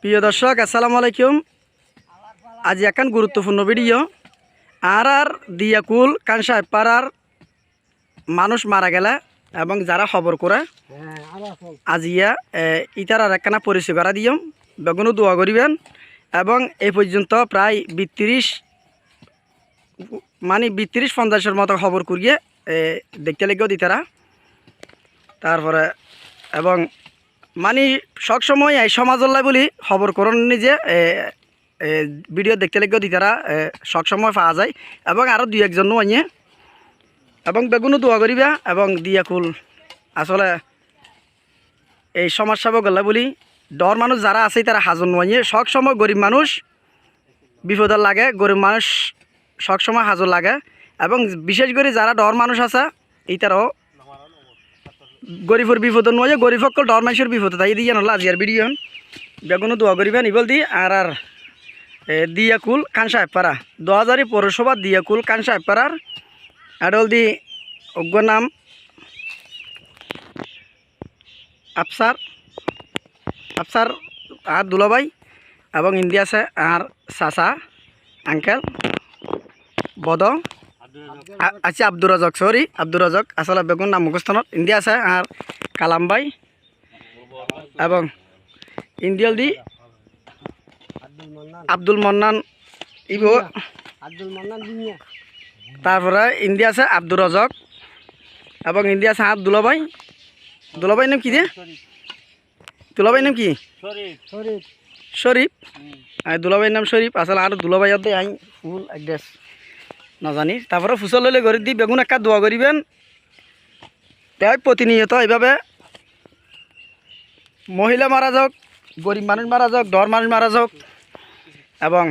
প্রিয় দর্শক আসসালামু আলাইকুম। আজ এখন গুরুত্বপূর্ণ ভিডিও। আর আর দিয়াকুল কানসাই পাড়ার মানুষ মারা গেলে এবং যারা খবর করে আজিয়া এ, ইতার আর একখানা পরিচয় করা দিয়ম। বেগুনও দোয়া করিবেন। এবং এই পর্যন্ত প্রায় বিত্রিশ মানে বিত্রিশ পঞ্চাশের মতো খবর করিয়ে দেখতে লেগেও দিতারা। তারপরে এবং মানে সবসময় এই সমাজল্লাই বলি খবর এ, এ, ভিডিও দেখতে লেগেও দিতারা সবসময় পাওয়া যায়। এবং আরও দুই একজনও আনিয়ে এবং বেগুনও দোয়া করিবা এবং দিয়া কুল। আসলে এই সমস্যা গেলে বলি ডর মানুষ যারা আছে তারা হাজন সব সময় গরিব মানুষ বিপদের লাগে গরিব মানুষ সব সময় হাজর লাগে। এবং বিশেষ করে যারা ডর মানুষ আছে এই তারাও গরিবের বিপদ নয় গরিব সকল ডর মানুষের বিপদ, তাই দিয়ে নলা আজিয়ার ভিডিও বেগুনও দোয়া করিবেন ইবল দি আর আর দিয়াকুল কানসা পাড়া। দু হাজারি পৌরসভা দিয়াকুল কানসা পাড়ার। আডল দি অজ্ঞ নাম, আফসার আফসার, আর দুলাভাই, এবং ইন্ডিয়া আর চাচা আঙ্কেল, বদ আছে আব্দুর রাজক সরি আব্দুর রাজক। আসলে বেগুন নাম মুখস্থানত। ইন্ডিয়া আছে আর কালামবাই এবং ইন্ডিয়াল দি আব্দুল মন্নান ইব। আব্দুল মান্নান তারপরে ইন্ডিয়া আছে আব্দুর রাজক। এবং ইন্ডিয়া আছে আর দুলাভাই দুলাভাই নাম কি দিয়ে দুলাভাই নাম কি? শরীফ। শরীফ দুলাভাইয়ের নাম শরীফ। আসলে আর দুলাভাই আই ফুল এড্রেস নাজানি। তারপরে ফুসল লইলে ঘরে দি বেগুন একটা দোয়া করিবেন তাই প্রতিনিয়ত এইভাবে মহিলা মারা যাওক গরিব মানুষ মারা যাওক ডর মানুষ মারা যাওক এবং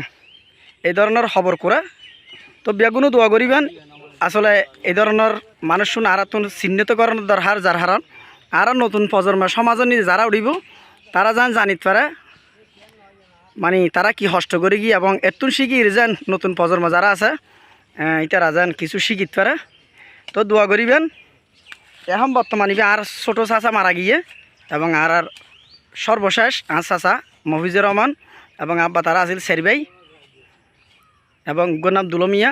এই ধরনের খবর করে তো বেগুনও দোয়া করিবেন আসলে এই ধরনের মানুষ শুনে আর চিহ্নিতকরণ দরকার যার হারান আর নতুন প্রজন্ম সমাজের নিয়ে যারা উঠিব তারা যেন জানিত পারে মানে তারা কি হষ্ট করে গিয়ে এবং এতুন শিখি যেন নতুন প্রজন্ম যারা আছে। আহ, ইতারা যেন কিছু শিখিত পারে। তো দোয়া করিবেন এখন বর্তমানে আর ছোটো চাচা মারা গিয়ে এবং আর আর সর্বশেষ আর চাচা মফিজুর রহমান এবং আব্বা তারা আছিল সেরিবাই এবং উগ্র নাম দুলমিয়া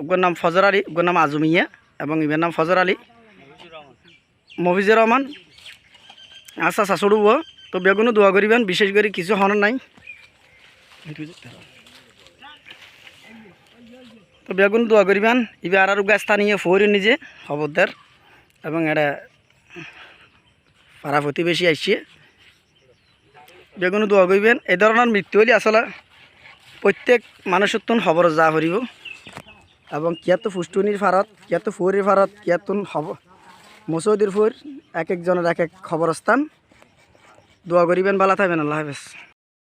উগ্র নাম ফজর আলী উগ্র নাম আজমিয়া এবং ইবের নাম ফজর আলী। মফিজুর রহমান আচ্ছা আচ্ছা সরুব তো বেগুনও দোয়া করিবেন বিশেষ করে কিছু হন নাই। তো বেগুন দোয়া করিবেন। ইবে আর গাছ নিয়ে ফোর নিজে, খবরদার। এবং এটা পাড়া প্রতিবেশী আসছে বেগুন দোয়া করিবেন। এই ধরনের মৃত্যু হলে আসলে প্রত্যেক মানুষের তুন খবর যা করিব এবং কিয়াতো ফুষ্টুনির ফারত কিয়াতো ফুরির ফারত কিয়াতুন হব মসৌদির ফুর এক একজনের এক এক খবরস্থান। দোয়া করিবেন বালা থাকবেন, আল্লাহ হাফেজ।